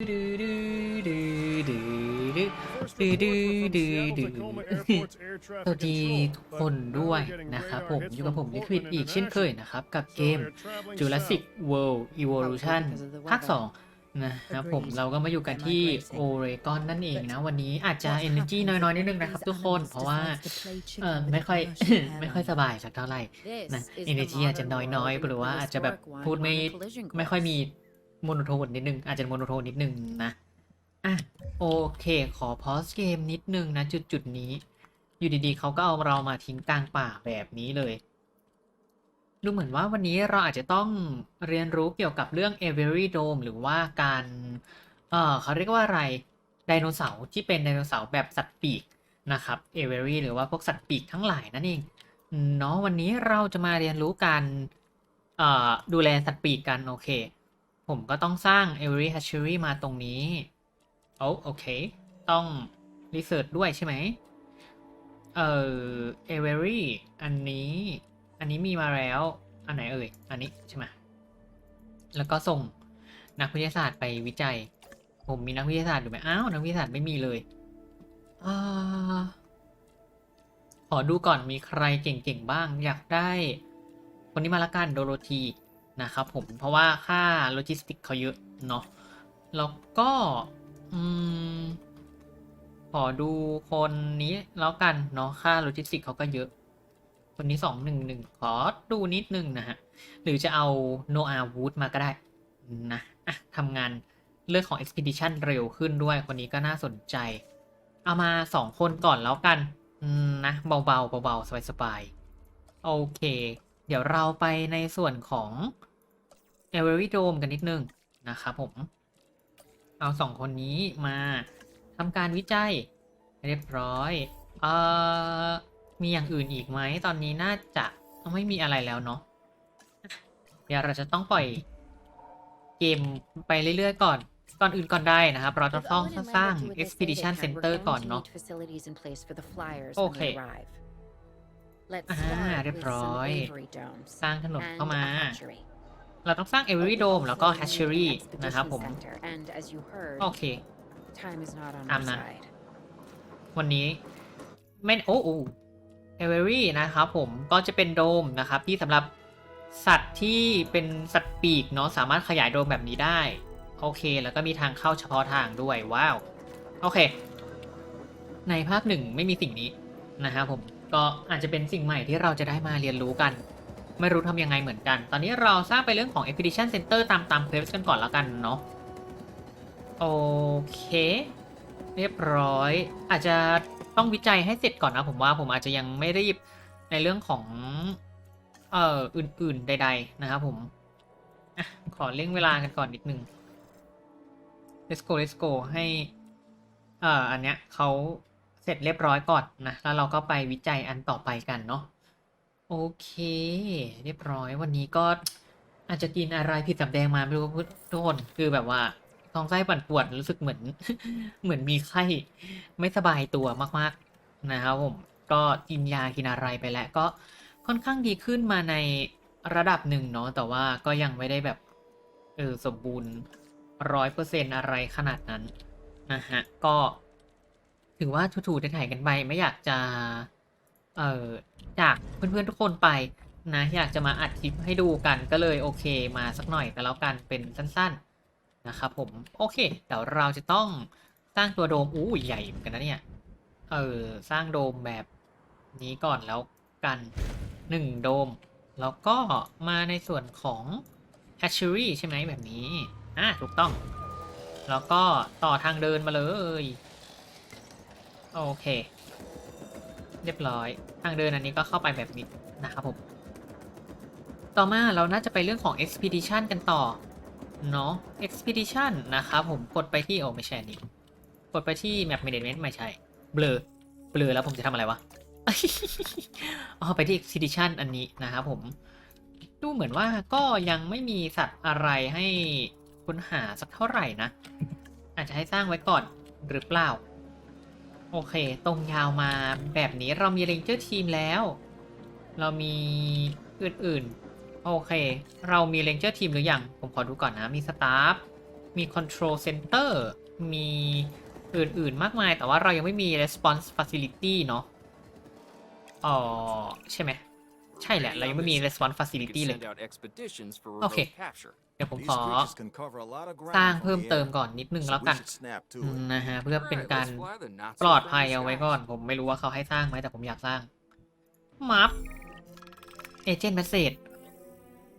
ดูดูดูดูดูสวัสดีทุกคนด้วยนะครับผมอยู่กับผมลิควิดอีกเช่นเคยนะครับ กับเกม Jurassic World Evolution ภาค 2 นะครับผมเราก็มาอยู่กันที่โอเรกอนนั่นเองนะ วันนี้อาจจะ Energy น้อยๆ นิดนึงนะครับทุกคนเพราะว่าไม่ค่อยไม่ค่อยสบายสักเท่าไหร่นะ Energy อาจจะน้อยๆหรือว่าอาจจะแบบพูดไม่ไม่ค่อยมี โมโนโทนนิดนึง อาจจะโมโนโทนนิดนึงนะ อะ โอเค ขอพอสเกมนิดนึงนะ จุดจุดนี้ อยู่ดีๆ เขาก็เอาเรามาทิ้งกลางป่าแบบนี้เลย ดูเหมือนว่าวันนี้เราอาจจะต้องเรียนรู้เกี่ยวกับเรื่อง Avery Dome หรือว่าการ เออเขาเรียกว่าอะไร ไดโนเสาร์ที่เป็นไดโนเสาร์แบบสัตว์ปีกนะครับ Avery หรือว่าพวกสัตว์ปีกทั้งหลายนั่นเอง เนาะวันนี้เราจะมาเรียนรู้การเอ่อดูแลสัตว์ปีกกันโอเค ผมก็ต้องสร้าง Avery Hatchery มาตรงนี้โอ้โอเค ต้องรีเสิร์ชด้วยใช่ไหม เอ่อ Avery อันนี้ อันนี้มีมาแล้ว อันไหนเอ่ย อันนี้ใช่ไหม แล้วก็ส่งนักวิทยาศาสตร์ไปวิจัย ผมมีนักวิทยาศาสตร์อยู่ไหมอ้าว นักวิทยาศาสตร์ไม่มีเลยอขอดูก่อนมีใครเก่งๆบ้าง อยากได้ คนนี้มาละกันโดโรธี นะครับผมเพราะว่าค่าโลจิสติกเขาเยอะเนาะแล้วก็อืมขอดูคนนี้แล้วกันเนาะค่าโลจิสติกเขาก็เยอะ คนนี้สองหนึ่งหนึ่งขอดูนิดนึงนะฮะ หรือจะเอาโนอาวูดมาก็ได้นะอะทำงานเรื่องของ Expedition เร็วขึ้นด้วย คนนี้ก็น่าสนใจ เอามาสองคนก่อนแล้วกันอืมนะเบาๆเบาๆสบายๆโอเค เดี๋ยวเราไปในส่วนของ e v e r y Dome กันนิดนึงนะครับผม เอาสองคนนี้มาทำการวิจัยเรียบร้อย เอ่อ มีอย่างอื่นอีกไหม ตอนนี้น่าจะไม่มีอะไรแล้วเนาะ เดี๋ยวเราจะต้องปล่อยเกมไปเรื่อยๆก่อน ก่อนอื่นก่อนได้นะครับ เราจะต้องสร้าง Expedition Center ก่อนเนาะ โอเคอ่าเรียบร้อย สร้างถนนเข้ามา เราต้องสร้าง Every Dome แล้วก็ Hatchery นะครับผม โอเค ตามนั้นวันนี้ไม่โอ้โอ้เอเวอรี่นะครับผมก็จะเป็นโดมนะครับที่สำหรับสัตว์ที่เป็นสัตว์ปีกเนาะสามารถขยายโดมแบบนี้ได้ โอเค แล้วก็มีทางเข้าเฉพาะทางด้วยว้าว โอเค ในภาคหนึ่งไม่มีสิ่งนี้นะครับผมก็อาจจะเป็นสิ่งใหม่ที่เราจะได้มาเรียนรู้กัน ไม่รู้ทำยังไงเหมือนกัน ตอนนี้เราสร้างไปเรื่องของ Expedition Center ตามตามเควสกันก่อนแล้วกันเนาะ โอเค เรียบร้อย อาจจะต้องวิจัยให้เสร็จก่อนนะผมว่าผมอาจจะยังไม่รีบในเรื่องของ เอ่อ อื่นๆ ใด ๆ นะครับผมอะขอเร่งเวลากันก่อนนิดนึง let's go let's go ให้ เอ่อ อันเนี้ยเขาเสร็จเรียบร้อยก่อนนะ แล้วเราก็ไปวิจัยอันต่อไปกันเนาะ โอเค เรียบร้อยวันนี้ก็อาจจะกินอะไรผิดสำแดงมาไม่รู้ทุกคนคือแบบว่าท้องไส้ปั่นปวดรู้สึกเหมือน เหมือนมีไข้ไม่สบายตัวมากๆนะครับผมก็กินยากินอะไรไปแล้วก็ค่อนข้างดีขึ้นมาในระดับหนึ่งเนาะแต่ว่าก็ยังไม่ได้แบบเออสมบูรณ์ร้อยเปอร์เซ็นอะไรขนาดนั้นนะฮะก็ ถือว่าถูๆถ่ายกันไปไม่อยากจะ เอ่อจากเพื่อนๆทุกคนไปนะอยากจะมาอัดคลิปให้ดูกันก็เลยโอเคมาสักหน่อยก็แล้วกันเป็นสั้นๆนะครับผมโอเคเดี๋ยวเราจะต้องสร้างตัวโดมอู้ใหญ่เหมือนกันนะเนี่ยเออสร้างโดมแบบนี้ก่อนแล้วกันหนึ่งโดม แล้วก็มาในส่วนของ hatchery ใช่ไหมแบบนี้อะถูกต้อง แล้วก็ต่อทางเดินมาเลย โอเค รียบร้อย ทางเดินอันนี้ก็เข้าไปแบบนี้นะครับผม ต่อมาเราน่าจะไปเรื่องของ expedition กันต่อ เนาะ expedition นะครับผม กดไปที่โอ้ไม่ใช่นนี้ กดไปที่ map management ไม่ใช่ เบลอ เบลอแล้วผมจะทำอะไรวะอ๋อไปที่ expedition อันนี้นะครับผม ดูเหมือนว่าก็ยังไม่มีสัตว์อะไรให้ค้นหาสักเท่าไหร่นะ อาจจะให้สร้างไว้ก่อนหรือเปล่า โอเค ตรงยาวมาแบบนี้เรามีเรนเจอร์ทีมแล้ว เรามีอื่นๆ โอเค เรามีเรนเจอร์ทีมหรือยัง ผมขอดูก่อนนะ มีสตาฟ มีคอนโทรลเซ็นเตอร์ มีอื่นๆ มากมาย แต่ว่าเรายังไม่มี response facility เนาะอ๋อ ใช่ไหม ช่แหละ เรายังไม่มี response facility เลย โอโอเคเค เดี๋ยวผมขอสสร้าร้างงเพิ่เพิ่มมเติเติมมก่ก่ออนนนิดนึงแล้แล้ววกักันนนะฮะเพื่อเป็นการปลอดภัยเอาไว้ก่อน ผมไม่รู้ว่าเขาให้สร้างไหมแต่ผมอยากสร้างมัฟ agent message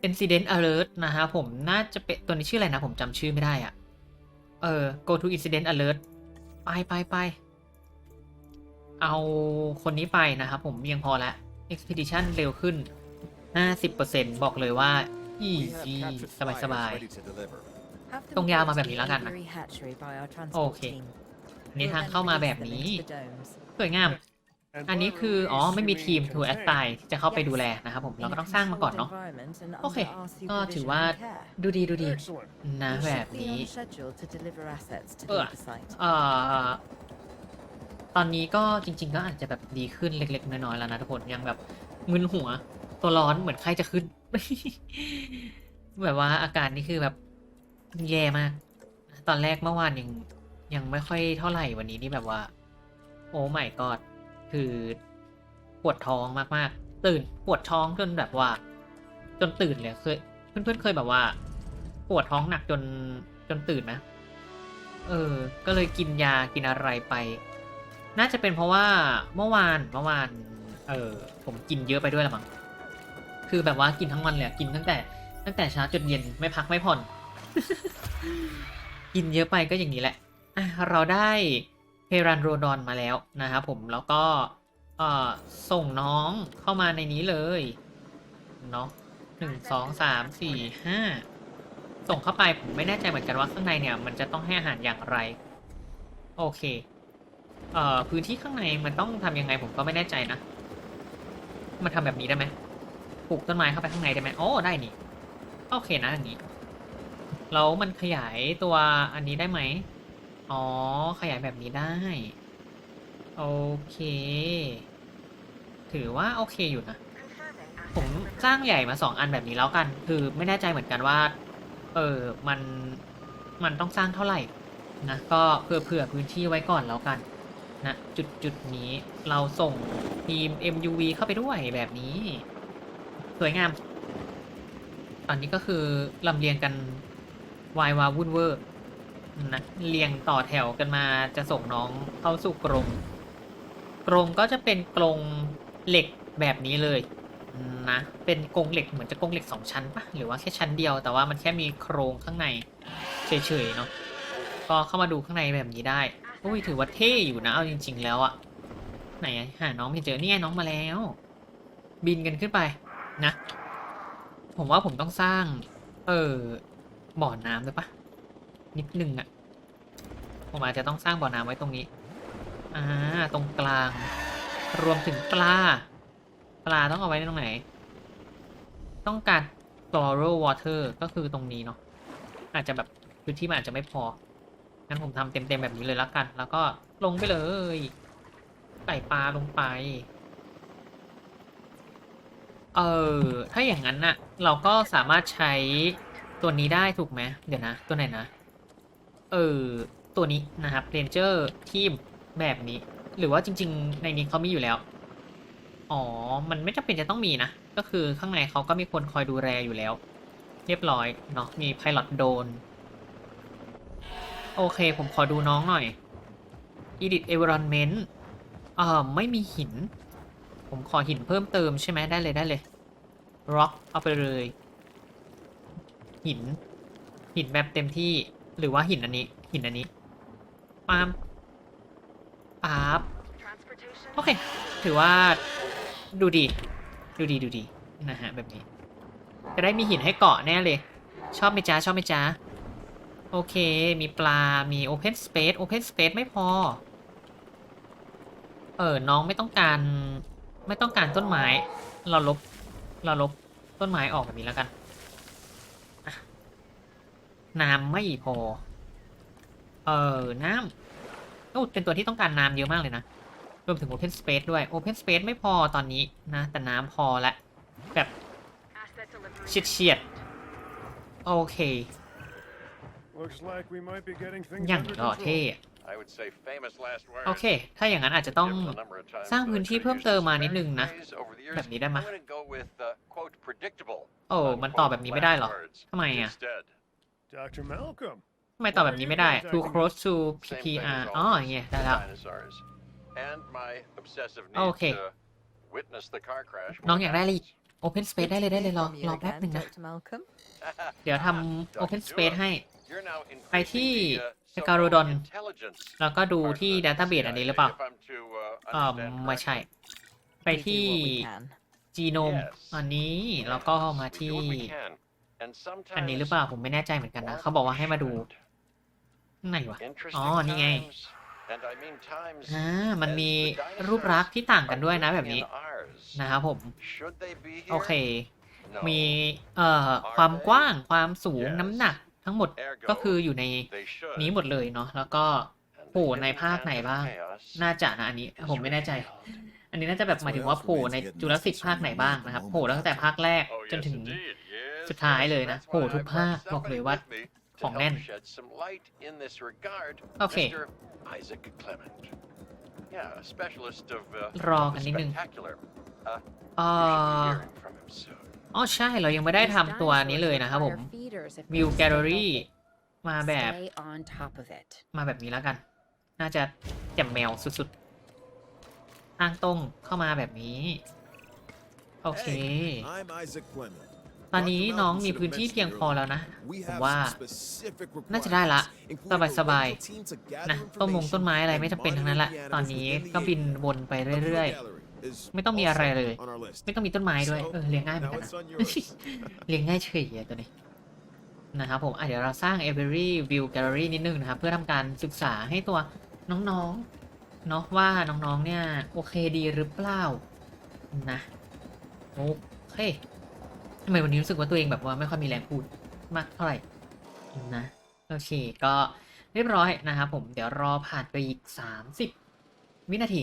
incident alert นะฮะผมน่าจะเป็นตัวนี้ชื่ออะไรนะ ผมจำชื่อไม่ได้อะเออ go to incident alert ไปไปไปเอาคนนี้ไปนะครับผมเพียงพอแล้ว expedition เร็วขึ้น 50%บอกเลยว่า easy สบายสบายตรงยาวมาแบบนี้แล้วกันนะ โอเค อันนี้ทางเข้ามาแบบนี้ สวยงาม อันนี้คือ อ๋อ ไม่มีทีม to assign ที่จะเข้าไปดูแลนะครับผม เราก็ต้องสร้างมาก่อนเนาะ โอเค ก็ถือว่าดูดีดูดีนะแบบนี้ เออเอ่อ ตอนนี้ก็จริง ๆ ก็อาจจะแบบดีขึ้นเล็ก ๆ น้อยๆแล้วนะทุกคนยังแบบมึนหัว ตัวร้อนเหมือนไข้จะขึ้น แบบว่าอาการนี่คือแบบแย่มาก ตอนแรกเมื่อวานยังยังไม่ค่อยเท่าไหร่วันนี้นี่แบบว่า โอ้ไม่กอดคือปวดท้องมากๆ ตื่นปวดท้องจนแบบว่า จนตื่นเลยเคยเพื่อนๆเคยแบบว่า ปวดท้องหนักจนจนตื่นนะเออ ก็เลยกินยากินอะไรไป น่าจะเป็นเพราะว่าเมื่อวานเมื่อวานเออผมกินเยอะไปด้วยละมั้งคือแบบว่ากินทั้งวันเลยกินตั้งแต่ ตั้งแต่เช้าจนเย็นไม่พักไม่ผ่อน กินเยอะไปก็อย่างนี้แหละอะเราได้เฮรันโรดอนมาแล้วนะครับผมแล้วก็เอ่อส่งน้องเข้ามาในนี้เลยเนาะหนึ่งสองสามสี่ห้าส่งเข้าไปผมไม่แน่ใจเหมือนกันว่าข้างในเนี่ย มันจะต้องให้อาหารอย่างไร โอเค เอ่อพื้นที่ข้างในมันต้องทำยังไงผมก็ไม่แน่ใจนะ มันทำแบบนี้ได้ไหมปลูกต้นไม้เข้าไปข้างในได้ไหมโอ้ได้นี่ โอเคนะอันนี้ แล้วมันขยายตัวอันนี้ได้ไหม อ๋อ ขยายแบบนี้ได้ โอเค ถือว่าโอเคอยู่นะ ผมสร้างใหญ่มาสองอันแบบนี้แล้วกัน คือไม่แน่ใจเหมือนกันว่า เออ มัน มันต้องสร้างเท่าไหร่นะ ก็เผื่อเผื่อพื้นที่ไว้ก่อนแล้วกัน นะจุดจุดนี้เราส่งทีม MUV เข้าไปด้วยแบบนี้ สวยงาม ตอนนี้ก็คือลำเลียงกันวายวาวุ่นเวอร์นะเรียงต่อแถวกันมาจะส่งน้องเข้าสู่กรงกรงก็จะเป็นกรงเหล็กแบบนี้เลยนะเป็นกรงเหล็กเหมือนจะกรงเหล็กสองชั้นปะหรือว่าแค่ชั้นเดียวแต่ว่ามันแค่มีโครงข้างในเฉยๆเนาะก็เข้ามาดูข้างในแบบนี้ได้ อุ้ยถือว่าเท่อยู่นะเอาจริง ๆ แล้วอะไหนอะหาน้องไม่เจอเนี่ยน้องมาแล้ว บินกันขึ้นไปนะ ผมว่าผมต้องสร้าง เออบ่อน้ำด้วยปะนิดนึงอะผมอาจจะต้องสร้างบ่อน้ำไว้ตรงนี้อ่าตรงกลาง รวมถึงปลา ปลาต้องเอาไว้ตรงไหน ต้องการ floral water ก็คือตรงนี้เนาะอาจจะแบบพื้นที่มันอาจจะไม่พอ งั้นผมทำเต็มๆแบบนี้เลยละกัน แล้วก็ลงไปเลยใส่ปลาลงไป เออ ถ้าอย่างนั้นน่ะ เราก็สามารถใช้ตัวนี้ได้ถูกไหมเดี๋ยวนะ ตัวไหนนะ เออ ตัวนี้นะครับ Ranger ทีมแบบนี้ หรือว่าจริง ๆ ในนี้เขามีอยู่แล้ว อ๋อ มันไม่จำเป็นจะต้องมีนะ ก็คือข้างในเขาก็มีคนคอยดูแลอยู่แล้ว เรียบร้อยเนาะ มี Pilot Drone โโอเค ผมขอดูน้องหน่อย Edit Environment เอ่อไม่มีหิน ผมขอหินเพิ่มเติมใช่ไหมได้เลยได้เลย Rock เอาไปเลย หิน หินแบบเต็มที่ หรือว่าหินอันนี้ หินอันนี้ปามปั๊บโอเค ถือว่าดูดี ดูดีดูดีนะฮะแบบนี้ จะได้มีหินให้เกาะแน่เลย ชอบไหมจ้าชอบไหมจ้า โอเค มีปลา มี Open Space Open Space ไม่พอ เออ น้องไม่ต้องการ ไม่ต้องการต้นไม้ เราลบ เราลบต้นไม้ออกแบบนี้แล้วกัน น้ำไม่พอ เออ น้ำโอ้เป็นตัวที่ต้องการน้ำเยอะมากเลยนะ รวมถึง Open Space ด้วย Open Space ไม่พอตอนนี้นะ แต่น้ำพอละ แบบเฉียดเฉียดๆโอเค Looks like we might be getting things อย่าง under หล่อ control. เท่อะ I would say famous last words. โอเค ถ้าอย่างนั้นอาจจะต้อง Given the number of times สร้าง that I พื้นที่ could เพิ่ม use เติม this มานิดนึง very นะ phrase over the years, แบบนี้ได้ไหม I'm gonna go with, uh, quote, predictable, โอ้ มันตอบแบบนี้ไม่ได้เหรอ unquote, last words ทำไมอะ instead. Dr. Malcolm. ทำไมตอบแบบนี้ไม่ได้ too close to Same thing PPR as อ๋อ always, อย่างเงี้ยได้แล้ว dinosaurs. And my obsessive need โอเค to witness the car crash น้อง when อ it ยากได้อะไรอีก happens. open space ได้เลยได้เลยรอรอแป๊บหนึ่งนะ Dr. Malcolm. เดี๋ยวท Ah, ำ Dr. open Dua, space ให้ you're now ไปที่ increasing the, uh, Megalodon so-called intelligence แล้วก็ดู part of ที่ the database อันนี้หรือเปล่า CIA, if I'm to, uh, เอ่อ understand ไม่ใช่ correctly. ไป We do ที่ what we can. จีโนม Yes. อันนี้แล้วก็มา We ที่ do what we can. And อันนี้หรือ sometimes เปล่าผมไม่แน่ใจเหมือนกันนะ เขาบอกว่าให้มาดูไหนวะ interesting อ๋อนี่ไง times, and I mean times อ่ามัน as มี the รูปลักษณ์ dinosaurs ที่ต่างกัน are ด้วยนะแบบ living นี้ in ours. นะครับผม Should they be here? โอเค No. มีเอ่อความกว้างความสูง Yes. น้ำหนัก ทั้งหมด Ergo, ก็คืออยู่ใน they should. นี้หมดเลยเนาะแล้วก็ And โผล่ they ใน get the ภาคไหน hand of บ้าง chaos น่าจะนะอันนี้ผมไม่แน่ใจ อันนี้น่าจะแบบหมายถึงว่าโผล่ในจุลศิษย์ภาคไหนบ้างนะครับโผล่ตั้งแต่ภาคแรก Oh, จน yes, ถึง indeed. Yes, สุดท้าย yes. เลยนะ That's โผล่ why ทุก I ภาค brought บอกเลย somebody ว่า with me to ของ help แน่น shed some light in this regard, โอเค Mr. Isaac Clement. Yeah, a specialist of, uh, รอ of กั the นนิดนึง spectacular. Uh, เอ่ you should อ be hearing from him soon. อ๋อใช่เรายังไม่ได้ทำตัวนี้เลยนะครับผมวิวแกลเลอรี่มาแบบ Stay on top of it. มาแบบนี้แล้วกัน น่าจะแจ่มแมวสุดๆตั้งตรงเข้ามาแบบนี้ โอเค Hey, I'm Isaac Clement. ตอนนี้ Dr. น้อง Malcolm มี should have พื้นที่ mentioned เพียงพอ earlier. แล้วนะ We ผม have ว่า some specific น่าจะได้ละ requirements, including a สบาย local team to gather นะต้นมงต้นไม้อะไร information ไม่จำเป็น and ทั้งนั้นแหละ monitor the ตอน animals นี้ within the ก็บิน area. วนไป A tour เรื่อย gallery is ไม่ต้องมีอะไรเลย also on our list. ๆไม่ต้องมีต้นไม้ด้วย So, เออเลี้ยงง่ายเหมือน now กันนะ it's on yours. เลี้ยงง่ายเฉยอะตัวนี้นะครับผมอะเดี๋ยวเราสร้าง Every View Gallery นิดนึงนะครับ เพื่อทำการศึกษาให้ตัวน้องๆเนาะว่าน้องๆเนี่ยโอเคดีหรือเปล่านะโอเคทำไมวันนี้รู้สึกว่าตัวเองแบบว่าไม่ค่อยมีแรงพูดมากเท่าไหร่นะโอเคก็เรียบร้อยนะครับผมเดี๋ยวรอผ่านไปอีก 30 วินาที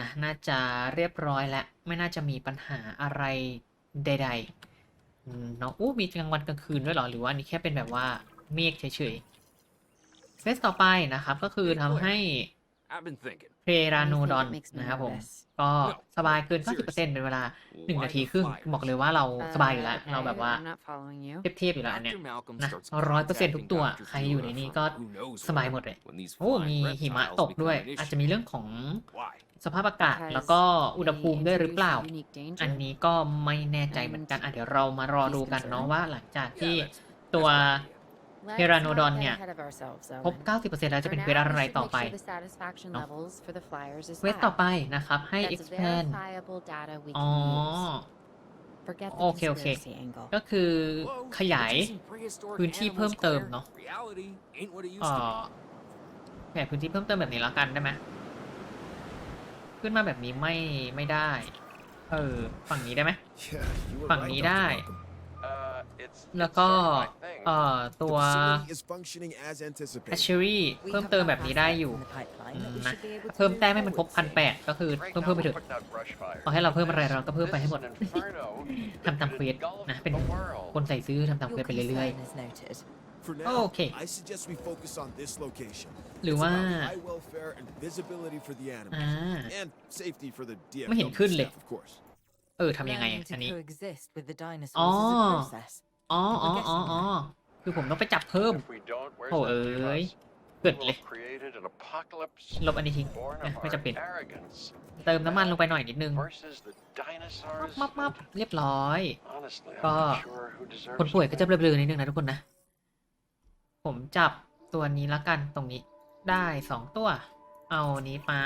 นะน่าจะเรียบร้อยแล้ว ไม่น่าจะมีปัญหาอะไรใดๆอืมเนาะอู้มีกลางวันกลางคืนด้วยเหรอ หรือว่าอันนี้แค่เป็นแบบว่าเมฆเฉยๆเฟสต่อไปนะครับก็คือทำให้ I've been thinking. เพราโนดอน Anything that makes me นะครับผม nervous. ก็สบายเกิน 90%เป็นเวลา 1 นาทีครึ่ง บอกเลยว่าเราสบายอยู่แล้ว Uh, เราแบบว่า I'm not following you. เทียบๆอยู่แล้วอันเนี้ย After Malcolm นะ starts ร้อยเปอร์เซ็นต์ทุก contacting ตัว Dr. ใครอยู่ใน Fiora นี้ from ก็ who knows สบาย where หมดเลย when these โอ้ flying มีหิมะ reptiles ตกด้วย become an อาจ issue. จะมีเรื่องของ Why? สภาพอากาศ Because แล้วก็อุณหภูมิด้วยหรือเปล่า we introduce a unique danger. อันนี้ก็ไม่แน่ใจเหมือนกันอะเดี๋ยวเรามารอดูกันเนาะว่าหลังจากที่ตัว Let's Pteranodon not get เนี่ย ahead of ourselves, ครบ Owen. 90%แล้วจะ For เป็น now, เควส we อะไร should ต่อ make ไป sure the satisfaction เนอะ levels for the flyers is เควสต่อ high. ไปนะครับ ให้ That's expand verifiable data we อ๋อ can use. Forget the โอเค โอเค conspiracy angle. ก็คือ Whoa, ขยาย we're chasing prehistoric พื้นที่ animals, เพิ่มเติม Claire. เนาะ Reality ain't what it used เอ่ to be. อขยายพื้นที่เพิ่มเติมแบบนี้แล้วกันได้ไหม ขึ้นมาแบบนี้ไม่ไม่ได้ เออ ฝั่งนี้ได้ไหม Yeah, you were ฝั่ง right, นี้ Dr. ได้ Malcolm. Uh, it's, แล้ว it's ก็ sort of my thing. เอ่อ The ตัว facility is functioning as แอช anticipated. เชอรี่ We เพิ่ม have เติม enough แบบนี้ได้ assets อยู่ in the pipeline อื that ม we นะ should be able to เพิ่ม move แต้มให้มันครบ forward พัน soon. แปดก็คือ Right เพิ่ม now เพิ่มไป we're เถอะ putting out brush fires. ขอให้เราเพิ่มอะไร This- เราก็เพิ่มไปให้หมด this is an inferno ทำตาม that เควส engulfs นะเป็น the world. คนใส่ซื้อทำตามเคว Your สไปเรื่อย concern is noted. For now, Okay. I suggest we focus on this location. ๆหรือ It's ว่า about high welfare and visibility for the อ่า animals. And safety for the ไม่เห็น DFW ขึ้นเลย staff, of course. เออทำยังไง Learning อะ to อันนี้ coexist with the dinosaurs Oh. is a process. อ๋อ อ๋ออ๋ออ๋อคือผมต้องไปจับเพิ่ม If we don't, where's โอ้ that เอ้ leave ย us? เกิด We'll เลย have created an apocalypse ลบอันนี้ทิ้ง born นะ of ไม่ our จำเป็น arrogance เติมน้ำมันลงไปหน่อยนิดนึง versus the dinosaurs. มับมับ and เรียบร้อย Honestly, I'm ก็ not sure who deserves คนป่วยก็จะ it. เบลอๆนิดนึงนะทุกคนนะ ผมจับตัวนี้ละกันตรงนี้ ได้สองตัว เอานี้มา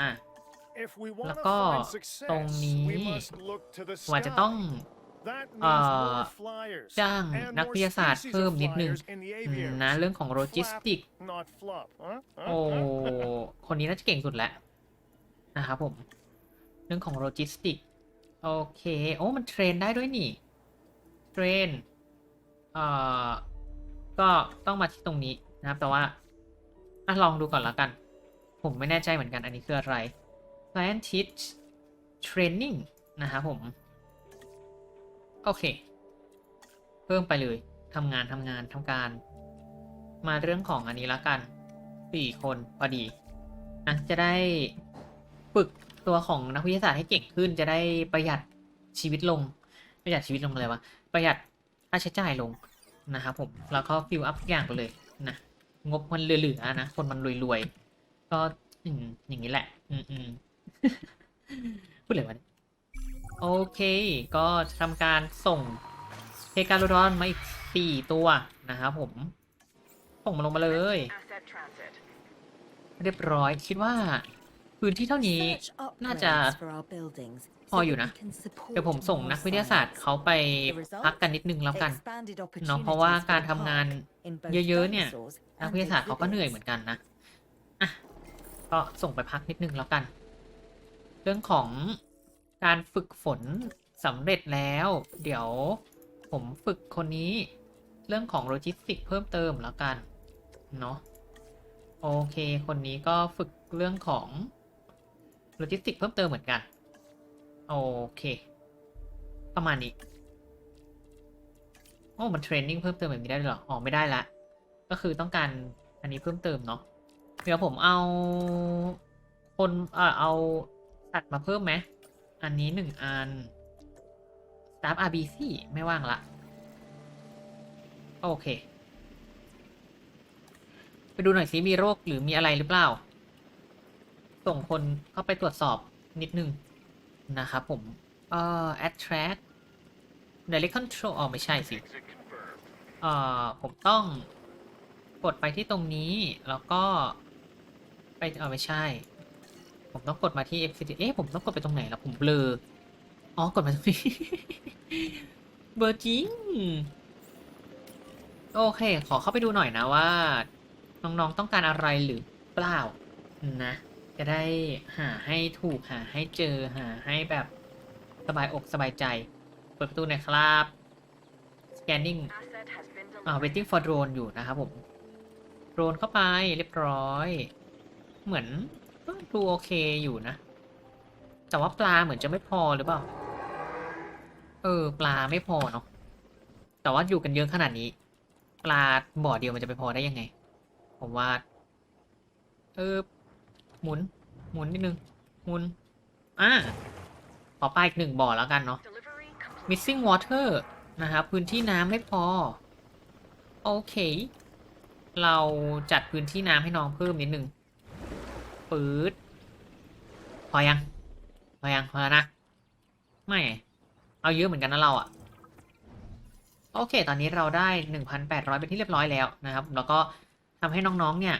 If we want แล้ว to ก็ find success, ตรงนี้ we must look to the ว่าจะต้อง sky. That เอ่อ means more flyers จ้าง and นัก more วิทยาศาสตร์ species เพิ่ม of นิดนึง flyers in the อืม aviaries. นะเรื่องของโลจิสติก Flap, not flop. Huh? Huh? โอ้ Huh? คนนี้น่าจะเก่งสุดแล้วนะครับผม เรื่องของโลจิสติก โอเค โอ้ มันเทรนได้ด้วยนี่ เทรน เอ่อ ก็ต้องมาที่ตรงนี้นะครับ แต่ว่า อะลองดูก่อนแล้วกัน ผมไม่แน่ใจเหมือนกันอันนี้คืออะไร scientist training นะครับผม โอเค เพิ่มไปเลยทำงานทำงานทำการ มาเรื่องของอันนี้ละกันสี่คนพอดีนะจะได้ฝึกตัวของนักวิทยาศาสตร์ให้เก่งขึ้น จะได้ประหยัดชีวิตลง ประหยัดชีวิตลงเลยวะประหยัดค่าใช้จ่ายลงนะครับผม แล้วก็ฟิลอัพทุกอย่างไปเลยนะ งบมันเหลือๆนะ คนมันรวยๆ ก็อืมอย่างนี้แหละ อืมอืมพูดเลยวะเนี่ยโอเค ก็จะทำการส่งเฮการโลดอนมาอีกสี่ตัวนะครับผม ส่งมาลงมาเลย Asset transit. เรียบร้อยคิดว่าพื้นที่เท่านี้น่าจะพออยู่นะ เดี๋ยวผมส่งนักวิทยาศาสตร์เขาไปพักกันนิดนึงแล้วกันเนาะเพราะว่าการทำงาน เยอะๆเนี่ยนักวิทยาศาสตร์เขาก็เหนื่อยเหมือนกันนะอะก็ส่งไปพักนิดนึงแล้วกัน เรื่องของการฝึกฝนสำเร็จแล้ว เดี๋ยวผมฝึกคนนี้เรื่องของโลจิสติกเพิ่มเติมแล้วกันเนาะโอเค คนนี้ก็ฝึกเรื่องของโลจิสติกเพิ่มเติมเหมือนกัน โอเค ประมาณนี้โอ้มันเทรนนิ่งเพิ่มเติมแบบนี้ได้หรออ๋อไม่ได้ละ ก็คือต้องการอันนี้เพิ่มเติมเนาะเดี๋ยวผมเอาคนเอ่อเอาตัดมาเพิ่มไหมอันนี้หนึ่งอัน Staff RBC ไม่ว่างละ โอเค ไปดูหน่อยสิมีโรคหรือมีอะไรหรือเปล่า ส่งคนเข้าไปตรวจสอบนิดนึง นะครับผม เอ่อ attract direct control อ๋อไม่ใช่สิ เอ่อผมต้องกดไปที่ตรงนี้แล้วก็ไปเออไม่ใช่ ผมต้องกดมาที่ f c t เอ๊ะผมต้องกดไปตรงไหนล่ะผมเบลออ๋อกดมาตรงนี้เบลอจริงโอเค ขอเข้าไปดูหน่อยนะว่า น้องๆต้องการอะไรหรือเปล่านะ จะได้หาให้ถูกหาให้เจอหาให้แบบสบายอกสบายใจ เปิดประตูหน่อยครับ scanning อ่า delivered. waiting for drone อยู่นะครับผม โดรนเข้าไปเรียบร้อย เหมือนก็ดูโอเคอยู่นะ แต่ว่าปลาเหมือนจะไม่พอหรือเปล่า เออ ปลาไม่พอเนาะ แต่ว่าอยู่กันเยอะขนาดนี้ ปลาบ่อเดียวมันจะไปพอได้ยังไง ผมว่า เออ หมุน หมุนนิดนึง หมุน อ่าขอปลาอีกหนึ่งบ่อแล้วกันเนาะ Delivery complete. missing water นะครับ พื้นที่น้ำไม่พอ โอเค เราจัดพื้นที่น้ำให้น้องเพิ่มนิดหนึ่งปื๊ดพอยัง พอยัง พอแล้วนะ ไม่ เอาเยอะเหมือนกันนะเราอะโอเค ตอนนี้เราได้ 1,800 เป็นที่เรียบร้อยแล้วนะครับ แล้วก็ทำให้น้องๆ เนี่ย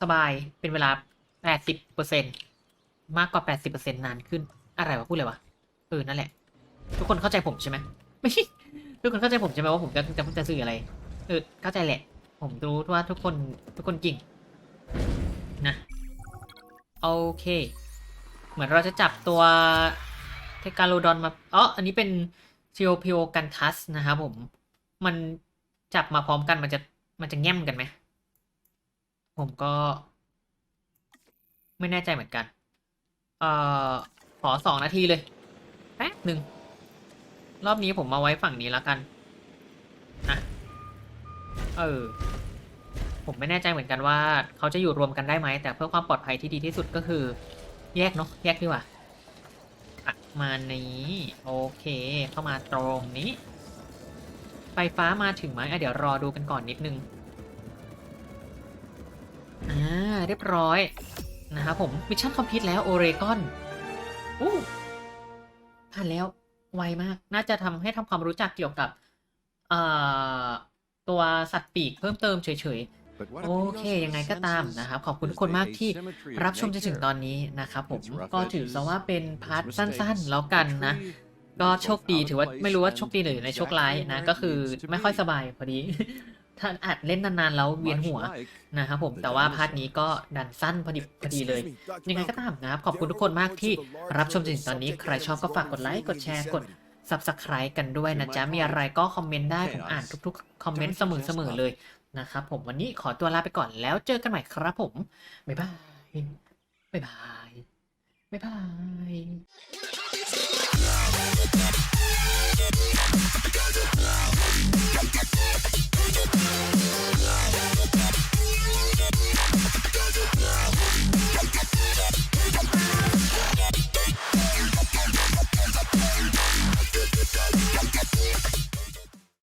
สบายเป็นเวลา 80%มากกว่า 80%นานขึ้น อะไรวะ พูดเลยวะ เออ นั่นแหละ ทุกคนเข้าใจผมใช่ไหมไม่ทุกคนเข้าใจผมใช่ไหมว่าผมจะจะจะสื่ออะไร เออเข้าใจแหละ ผมรู้ว่าทุกคนทุกคนจริง นะโอเค เหมือนเราจะจับตัวเทกาโลดอนมาอ๋ออันนี้เป็นซิโอพิโอกันทัสนะครับผม มันจับมาพร้อมกันมันจะมันจะแง่มกันไหม ผมก็ ไม่แน่ใจเหมือนกัน เอ่อ ขอสองนาทีเลยแป๊บหนึ่ง รอบนี้ผมมาไว้ฝั่งนี้แล้วกัน เออ ผมไม่แน่ใจเหมือนกันว่า เขาจะอยู่รวมกันได้ไหม แต่เพื่อความปลอดภัยที่ดีที่สุดก็คือ แยกเนาะ แยกดีกว่าอะมานี้ โอเค เข้ามาตรงนี้ ไฟฟ้ามาถึงไหมอะเดี๋ยวรอดูกันก่อนนิดนึง อ่า เรียบร้อย นะครับผม มิชชั่นคอมพลีทแล้วโอเรกอน อู้ผ่านแล้ว ไวมาก น่าจะทำให้ทำความรู้จักเกี่ยวกับ เอ่อ ตัวสัตว์ปีกเพิ่มเติมเฉยๆ โอเค ยังไงก็ตามนะครับ ขอบคุณทุกคนมากที่รับชมจนถึงตอนนี้นะครับผมก็ถือซะว่าเป็นพาร์ทสั้นๆ แล้วกันนะ ก็โชคดีถือว่าไม่รู้ว่าโชคดีหรือในโชคร้ายนะก็คือไม่ค่อยสบายพอดีถ้าอัดเล่นนานๆ แล้วเวียนหัวนะครับผมแต่ว่าพาร์ทนี้ก็ดันสั้นพอดีพอดีเลย ยังไงก็ตามนะครับ ขอบคุณทุกคนมากที่รับชมจนถึงตอนนี้ใครชอบก็ฝากกดไลค์กดแชร์กด subscribe กันด้วยนะจ๊ะ มีอะไรก็คอมเมนต์ได้ ผมอ่านทุกๆ คอมเมนต์เสมอๆเลยนะครับผมวันนี้ขอตัวลาไปก่อนแล้วเจอกันใหม่ครับผม บ๊ายบาย บ๊ายบาย บ๊ายบาย Does it